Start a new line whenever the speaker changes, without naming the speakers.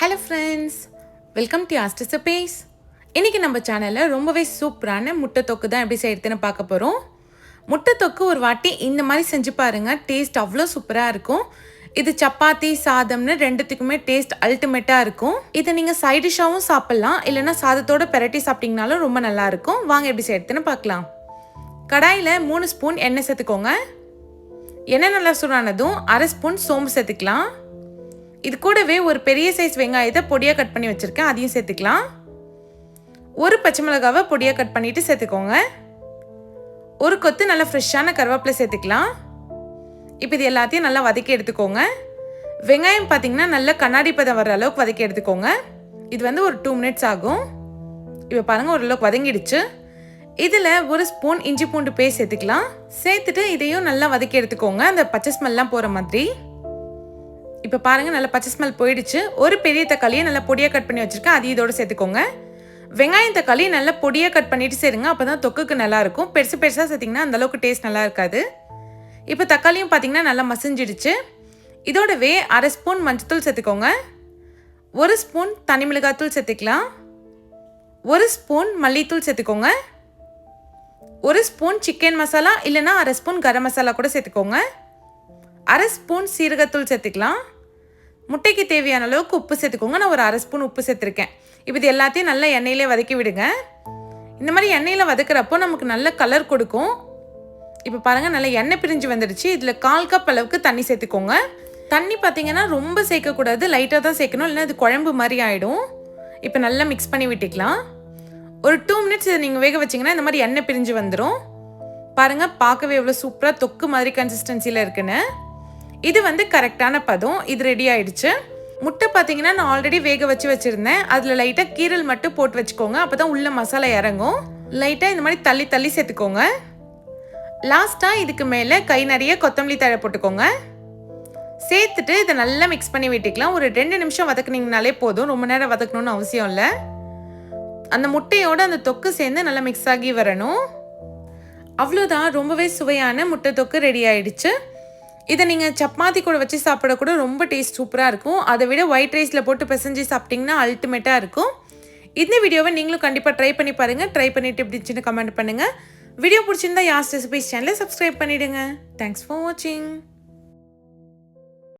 Hello friends welcome to ஆஸ்டஸ் பேஸ் இன்றைக்கி நம்ம சேனலில் ரொம்பவே சூப்பரான முட்டை தொக்கு தான் எப்படி செய்யறதுன்னு பார்க்க போகிறோம் முட்டை தொக்கு ஒரு வாட்டி இந்த மாதிரி செஞ்சு பாருங்கள் டேஸ்ட் அவ்வளோ சூப்பராக இருக்கும். இது சப்பாத்தி சாதம்னு ரெண்டுத்துக்குமே டேஸ்ட் அல்டிமேட்டாக இருக்கும். இதை நீங்கள் சைட் டிஷ்ஷாகவும் சாப்பிட்லாம். இல்லைன்னா சாதத்தோட பெரட்டி சாப்பிட்டீங்கனாலும் ரொம்ப நல்லாயிருக்கும் வாங்க எப்படி செய்யறதுன்னு பார்க்கலாம். கடாயில் மூணு ஸ்பூன் எண்ணெய் சேர்த்துக்கோங்க. எண்ணெய் நல்லா சூடானதும் அரை ஸ்பூன் சோம்பு சேர்த்துக்கலாம். இது கூடவே ஒரு பெரிய சைஸ் வெங்காயத்தை பொடியாக கட் பண்ணி வச்சுருக்கேன். அதையும் சேர்த்துக்கலாம். ஒரு பச்சை மிளகாவை பொடியாக கட் பண்ணிவிட்டு சேர்த்துக்கோங்க. ஒரு கொத்து நல்லா ஃப்ரெஷ்ஷான கருவேப்பிலை சேர்த்துக்கலாம். இப்போ இது எல்லாத்தையும் நல்லா வதக்கி எடுத்துக்கோங்க. வெங்காயம் பார்த்தீங்கன்னா நல்லா கண்ணாடி பதம் வர அளவுக்கு வதக்கி எடுத்துக்கோங்க. இது வந்து ஒரு டூ மினிட்ஸ் ஆகும். இப்போ பாருங்கள் ஓரளவுக்கு வதங்கிடுச்சு. இதில் ஒரு ஸ்பூன் இஞ்சி பூண்டு பேஸ்ட் சேர்த்துக்கலாம். சேர்த்துட்டு இதையும் நல்லா வதக்கி எடுத்துக்கோங்க. அந்த பச்சை ஸ்மெல்லாம் போகிற மாதிரி. இப்போ பாருங்கள் நல்லா பச்சை ஸ்மெல் போயிடுச்சு. ஒரு பெரிய தக்காளியை நல்லா பொடியாக கட் பண்ணி வச்சுருக்கேன். அது இதோட சேர்த்துக்கோங்க. வெங்காயம் தக்காளி நல்லா பொடியாக கட் பண்ணிவிட்டு சேருங்க. அப்போ தான் தொக்குக்கு நல்லா இருக்கும். பெருசு பெருசாக சேர்த்திங்கன்னா அந்தளவுக்கு டேஸ்ட் நல்லா இருக்காது. இப்போ தக்காளியும் பார்த்தீங்கன்னா நல்லா மசிஞ்சிடுச்சு. இதோடவே அரை ஸ்பூன் மஞ்சத்தூள் சேர்த்துக்கோங்க. ஒரு ஸ்பூன் தனி மிளகாத்தூள் சேர்த்துக்கலாம். ஒரு ஸ்பூன் மல்லித்தூள் சேர்த்துக்கோங்க. ஒரு ஸ்பூன் சிக்கன் மசாலா இல்லைன்னா அரை ஸ்பூன் கரம் மசாலா கூட சேர்த்துக்கோங்க. அரை ஸ்பூன் சீரகத்தூள் சேர்த்துக்கலாம். முட்டைக்கு தேவையான அளவுக்கு உப்பு சேர்த்துக்கோங்க. நான் ஒரு அரை ஸ்பூன் உப்பு சேர்த்துருக்கேன். இப்போ இது எல்லாத்தையும் நல்லா எண்ணெயிலே வதக்கி விடுங்க. இந்த மாதிரி எண்ணெயில் வதக்குறப்போ நமக்கு நல்ல கலர் கொடுக்கும். இப்போ பாருங்கள் நல்லா எண்ணெய் பிரிஞ்சு வந்துடுச்சு. இதில் கால் கப் அளவுக்கு தண்ணி சேர்த்துக்கோங்க. தண்ணி பார்த்தீங்கன்னா ரொம்ப சேர்க்கக்கூடாது. லைட்டாக தான் சேர்க்கணும். இல்லைன்னா இது குழம்பு மாதிரி ஆகிடும் இப்போ நல்லா மிக்ஸ் பண்ணி விட்டுக்கலாம். ஒரு டூ மினிட்ஸ் இதை நீங்கள் வேக வச்சிங்கன்னா இந்த மாதிரி எண்ணெய் பிரிஞ்சு வந்துடும் பாருங்கள் பார்க்கவே எவ்வளோ சூப்பராக தொக்கு மாதிரி கன்சிஸ்டன்சியில் இருக்குன்னு. இது வந்து கரெக்டான பதம். இது ரெடி ஆயிடுச்சு. முட்டை பார்த்தீங்கன்னா நான் ஆல்ரெடி வேக வச்சு வச்சுருந்தேன். அதில் லைட்டாக கீரல் மட்டும் போட்டு வச்சுக்கோங்க. அப்போ தான் உள்ள மசாலா இறங்கும். லைட்டாக இந்த மாதிரி தள்ளி தள்ளி சேர்த்துக்கோங்க. லாஸ்ட்டாக இதுக்கு மேலே கை நிறைய கொத்தமல்லி தழை போட்டுக்கோங்க. சேர்த்துட்டு இதை நல்லா மிக்ஸ் பண்ணி விட்டுக்கலாம். ஒரு ரெண்டு நிமிஷம் வதக்குனீங்கனாலே போதும். ரொம்ப நேரம் வதக்கணும்னு அவசியம் இல்லை. அந்த முட்டையோட அந்த தொக்கு சேர்ந்து நல்லா மிக்ஸ் ஆகி வரணும். அவ்வளோதான் ரொம்பவே சுவையான முட்டை தொக்கு ரெடி ஆயிடுச்சு. இதை நீங்கள் சப்பாத்தி கூட வச்சு சாப்பிட கூட ரொம்ப டேஸ்ட் சூப்பராக இருக்கும். அதை விட ஒயிட் ரைஸில் போட்டு பிசைஞ்சு சாப்பிட்டிங்கன்னா அல்டிமேட்டாக இருக்கும். இந்த வீடியோவை நீங்களும் கண்டிப்பாக ட்ரை பண்ணி பாருங்கள் ட்ரை பண்ணிவிட்டு எப்படி இருந்துச்சுன்னு கமெண்ட் பண்ணுங்கள் வீடியோ பிடிச்சிருந்தா யாஸ் ரெசிபிஸ் சேனலை சப்ஸ்கிரைப் பண்ணிவிடுங்க தேங்க்ஸ் ஃபார் வாட்சிங்